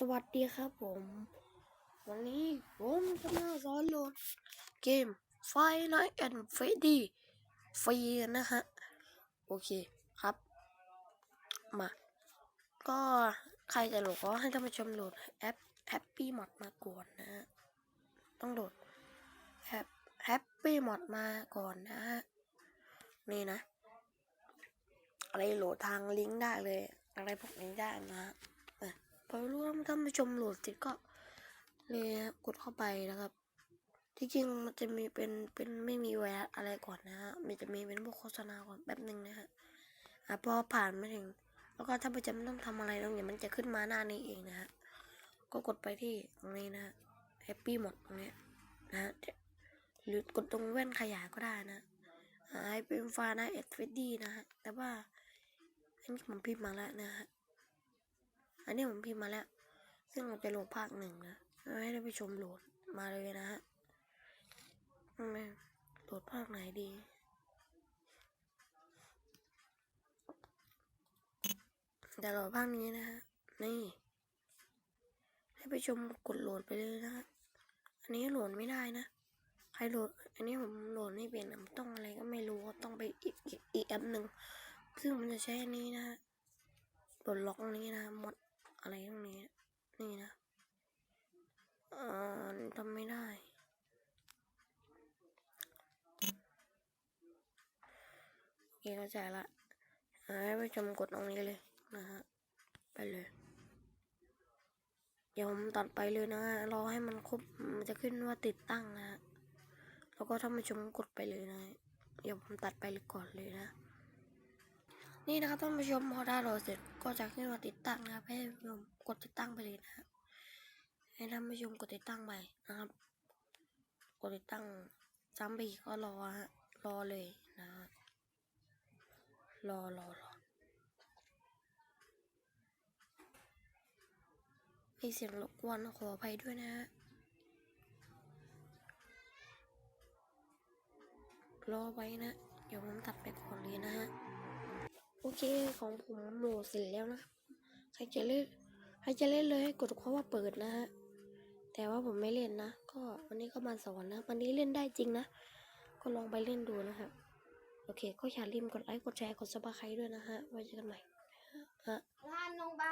สวัสดีครับผม วันนี้ผมจะมาสอนโหลดเกม Five Nights at Freddy ฟรีนะฮะ โอเคครับ มา ก็ใครจะโหลดก็ให้ท่านผู้ชมโหลดแอป Happy Mod มาก่อนนะฮะ ต้องโหลดแอป Happy Mod มาก่อนนะฮะ นี่นะ อะไรโหลดทางลิงก์ได้เลย อะไรพวกนี้ได้นะฮะ อะพอรู้ว่าท่านผู้ชมโหลดเสร็จก็เลยกดเข้าไปนะครับ ที่จริงมันจะมีเป็นเป็นไม่มีแวร์อะไรก่อนนะฮะมันจะมีเป็นพวกโฆษณาก่อนแป๊บหนึ่งนะฮะอะพอผ่านมาถึง แล้วก็ถ้าประจำไม่ต้องทำอะไรตรงนี้มันจะขึ้นมาหน้านี้เองนะฮะก็กดไปที่ตรงนี้นะฮะ Happy หมดตรงเนี้ยนะฮะหรือกดตรงแว่นขยายก็ได้นะไอเป็นฟ้าน้าเอ็ดเฟดดี้นะฮะแต่ว่าอันนี้ผมพิมพ์มาแล้วนะฮะ อันนี้ผมพิมพ์มาแล้ว ซึ่งเราจะโหลดภาคหนึ่งนะให้ได้ไปชมโหลดมาเลยนะฮะอืมโหลดภาคไหนดีแต่โหลดภาคนี้นะฮะ นี่ ให้ไปชมกดโหลดไปเลยนะฮะ อันนี้โหลดไม่ได้นะ ใครโหลด อันนี้ผมโหลดไม่เป็นอะมันต้องอะไรก็ไม่รู้ ต้องไปอีกอีกอีกแอปหนึ่ง ซึ่งมันจะใช้อันนี้นะฮะปลดล็อกนนี้นะหมด อะไรตรงนี้ นี่นะเอ่อทำไม่ได้ โอเคเข้าใจละให้ไปชมกดตรงนี้เลยนะฮะ ไปเลย เดี๋ยวผมตัดไปเลยนะฮะ รอให้มันครบ มันจะขึ้นว่าติดตั้งนะฮะ แล้วก็ถ้ามาชมกดไปเลยนะ เดี๋ยวผมตัดไปเลยก่อนเลยนะ นี่นะครับท่านผู้ชมพอได้โหลดเสร็จก็จะขึ้นมาติดตั้งนะครับ ให้ท่านผู้ชมกดติดตั้งไปเลยนะฮะให้ท่านผู้ชมกดติดตั้งไปนะครับ กดติดตั้งซ้ำไปอีกก็รอฮะรอเลยนะฮะรอรอรอมีเสียงรบกวนขออภัยด้วยนะฮะรอไว้นะ เดี๋ยวผมตัดไปก่อนเลยนะฮะ โอเคของผมโหลดเสร็จแล้วนะครับใครจะเล่นใครจะเล่นเลยให้กดคำว่าเปิดนะฮะแต่ว่าผมไม่เล่นนะก็วันนี้ก็มาสอนนะวันนี้เล่นได้จริงนะก็ลองไปเล่นดูนะครับโอเค ก็อย่าลืมกดไลค์กดแชร์กดซับสไครต์ด้วยนะฮะไว้เจอกันใหม่ฮะลานโรงพยาบาล